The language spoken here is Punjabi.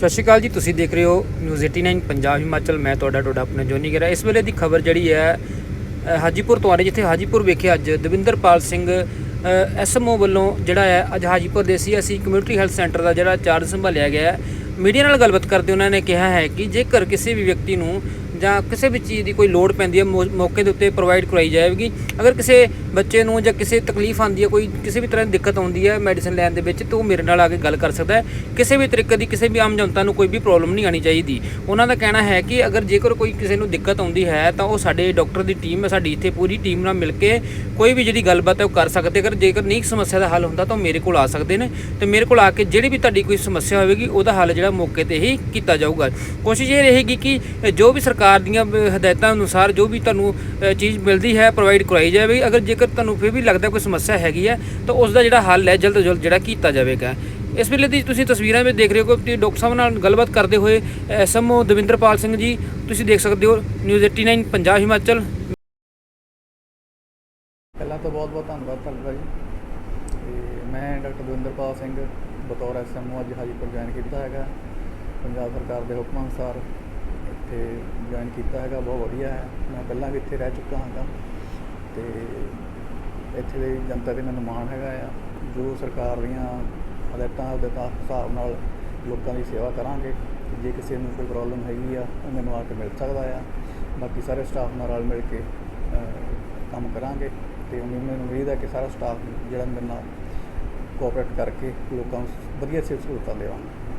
ਸਤਿ ਸ਼੍ਰੀ ਅਕਾਲ ਜੀ, ਤੁਸੀਂ ਦੇਖ ਰਹੇ ਹੋ ਨਿਊਜ਼ 89 ਪੰਜਾਬ ਹਿਮਾਚਲ। ਮੈਂ ਤੁਹਾਡਾ ਤੁਹਾਡਾ ਆਪਣਾ ਜੋਨੀ ਗਰਾ। ਇਸ ਵੇਲੇ ਦੀ ਖਬਰ ਜਿਹੜੀ ਹੈ ਹਾਜੀਪੁਰ ਤੋਂ ਆ ਰਹੀ ਜਿੱਥੇ ਹਾਜੀਪੁਰ ਵਿਖੇ ਅੱਜ ਦਵਿੰਦਰਪਾਲ ਸਿੰਘ ਐਸਐਮਓ ਵੱਲੋਂ ਜਿਹੜਾ ਹੈ, ਅੱਜ ਹਾਜੀਪੁਰ ਦੇ ਸੀਐਸਸੀ ਕਮਿਊਨਿਟੀ ਹੈਲਥ ਸੈਂਟਰ ਦਾ ਜਿਹੜਾ ਚਾਰਜ ਸੰਭਾਲਿਆ ਗਿਆ ਹੈ। ਮੀਡੀਆ ਨਾਲ ਗੱਲਬਾਤ ਕਰਦੇ ਉਹਨਾਂ ਨੇ ਕਿਹਾ ਹੈ ਕਿ ਜੇਕਰ ਕਿਸੇ ਵੀ ਵਿਅਕਤੀ ਨੂੰ ਜਾਂ ਕਿਸੇ ਵੀ ਚੀਜ਼ ਦੀ ਕੋਈ ਲੋੜ ਪੈਂਦੀ ਹੈ, ਮੌ- ਮੌਕੇ ਦੇ ਉੱਤੇ ਪ੍ਰੋਵਾਈਡ ਕਰਵਾਈ ਜਾਵੇਗੀ ਅਗਰ ਕਿਸੇ ਬੱਚੇ ਨੂੰ ਜਾਂ ਕਿਸੇ ਤਕਲੀਫ ਆਉਂਦੀ ਹੈ, ਕੋਈ ਕਿਸੇ ਵੀ ਤਰ੍ਹਾਂ ਦੀ ਦਿੱਕਤ ਆਉਂਦੀ ਹੈ ਮੈਡੀਸਨ ਲੈਣ ਦੇ ਵਿੱਚ, ਤਾਂ ਉਹ ਮੇਰੇ ਨਾਲ ਆ ਕੇ ਗੱਲ ਕਰ ਸਕਦਾ ਹੈ। ਕਿਸੇ ਵੀ ਤਰੀਕੇ ਦੀ ਕਿਸੇ ਵੀ ਆਮ ਜਨਤਾ ਨੂੰ ਕੋਈ ਵੀ ਪ੍ਰੋਬਲਮ ਨਹੀਂ ਆਣੀ ਚਾਹੀਦੀ। ਉਹਨਾਂ ਦਾ ਕਹਿਣਾ ਹੈ ਕਿ ਅਗਰ ਜੇਕਰ ਕੋਈ ਕਿਸੇ ਨੂੰ ਦਿੱਕਤ ਆਉਂਦੀ ਹੈ, ਤਾਂ ਉਹ ਸਾਡੇ ਡਾਕਟਰ ਦੀ ਟੀਮ ਹੈ, ਸਾਡੀ ਇੱਥੇ ਪੂਰੀ ਟੀਮ ਨਾਲ ਮਿਲ ਕੇ ਕੋਈ ਵੀ ਜਿਹੜੀ ਗੱਲਬਾਤ ਹੈ, ਉਹ ਕਰ ਸਕਦੇ ਅਗਰ ਜੇਕਰ ਨਹੀਂ ਸਮੱਸਿਆ ਦਾ ਹੱਲ ਹੁੰਦਾ, ਤਾਂ ਉਹ ਮੇਰੇ ਕੋਲ ਆ ਸਕਦੇ ਨੇ। ਤੇ ਮੇਰੇ ਕੋਲ ਆ ਕੇ ਜਿਹੜੀ ਵੀ ਤੁਹਾਡੀ ਕੋਈ ਸਮੱਸਿਆ ਹੋਵੇਗੀ, ਉਹਦਾ ਹੱਲ ਜਿਹੜਾ ਮੌਕੇ ਤੇ ਹੀ ਕੀਤਾ ਜਾਊਗਾ। ਕੋਸ਼ਿਸ਼ ਇਹ ਰਹੇਗੀ ਕਿ ਜੋ ਵੀ ਸਰਕਾਰ ਸਰਕਾਰ ਦੀਆਂ ਹਦਾਇਤਾਂ ਅਨੁਸਾਰ ਜੋ ਵੀ ਤੁਹਾਨੂੰ ਚੀਜ਼ ਮਿਲਦੀ ਹੈ ਪ੍ਰੋਵਾਈਡ ਕਰਵਾਈ ਜਾਵੇ। ਅਗਰ ਜੇਕਰ ਤੁਹਾਨੂੰ ਫਿਰ ਵੀ ਲੱਗਦਾ ਕੋਈ ਸਮੱਸਿਆ ਹੈਗੀ ਹੈ, ਤਾਂ ਉਸ ਦਾ ਜਿਹੜਾ ਹੱਲ ਹੈ, ਜਲਦ ਤੋਂ ਜਲਦ ਜਿਹੜਾ ਕੀਤਾ ਜਾਵੇਗਾ। ਇਸ ਵੇਲੇ ਦੀ ਤੁਸੀਂ ਤਸਵੀਰਾਂ ਵਿੱਚ ਦੇਖ ਰਹੇ ਹੋ ਕਿ ਡਾਕਟਰ ਸਾਹਿਬ ਨਾਲ ਗੱਲਬਾਤ ਕਰਦੇ ਹੋਏ ਐਸਐਮਓ ਦਵਿੰਦਰਪਾਲ ਸਿੰਘ ਜੀ, ਤੁਸੀਂ ਦੇਖ ਸਕਦੇ ਹੋ ਨਿਊਜ਼ 89 ਪੰਜਾਬ ਹਿਮਾਚਲ। ਪਹਿਲਾਂ ਤਾਂ ਬਹੁਤ ਬਹੁਤ ਧੰਨਵਾਦ ਤੁਹਾਡਾ ਜੀ। ਮੈਂ ਡਾਕਟਰ ਦਵਿੰਦਰਪਾਲ ਸਿੰਘ, ਬਤੌਰ ਐਸਐਮਓ ਅੱਜ ਹਾਜੀਪੁਰ ਜੁਆਇਨ ਕੀਤਾ ਹੈਗਾ। ਪੰਜਾਬ ਸਰਕਾਰ ਦੇ ਹੁਕਮਾਂ ਅਨੁਸਾਰ ਇੱਥੇ ਜੁਆਇਨ ਕੀਤਾ ਹੈਗਾ, ਬਹੁਤ ਵਧੀਆ ਹੈ। ਮੈਂ ਪਹਿਲਾਂ ਵੀ ਇੱਥੇ ਰਹਿ ਚੁੱਕਾ ਹਾਂਗਾ ਤੇ ਇੱਥੇ ਦੀ ਜਨਤਾ ਦੇ ਮੈਨੂੰ ਮਾਣ ਹੈਗਾ ਆ। ਜੋ ਸਰਕਾਰ ਦੀਆਂ ਹਦਾਇਤਾਂ ਦੇ ਹਿਸਾਬ ਨਾਲ ਲੋਕਾਂ ਦੀ ਸੇਵਾ ਕਰਾਂਗੇ, ਜੇ ਕਿਸੇ ਨੂੰ ਕੋਈ ਪ੍ਰੋਬਲਮ ਹੈਗੀ ਆ, ਉਹ ਮੈਨੂੰ ਆ ਕੇ ਮਿਲ ਸਕਦਾ ਆ। ਬਾਕੀ ਸਾਰੇ ਸਟਾਫ ਨਾਲ ਰਲ ਮਿਲ ਕੇ ਕੰਮ ਕਰਾਂਗੇ ਤੇ ਉਮੀਦ ਮੈਨੂੰ ਉਮੀਦ ਹੈ ਕਿ ਸਾਰਾ ਸਟਾਫ ਜਿਹੜਾ ਮੇਰੇ ਨਾਲ ਕੋਆਪਰੇਟ ਕਰਕੇ ਲੋਕਾਂ ਨੂੰ ਵਧੀਆ ਸਿਹਤ ਸਹੂਲਤਾਂ ਦੇਵਾਂਗੇ।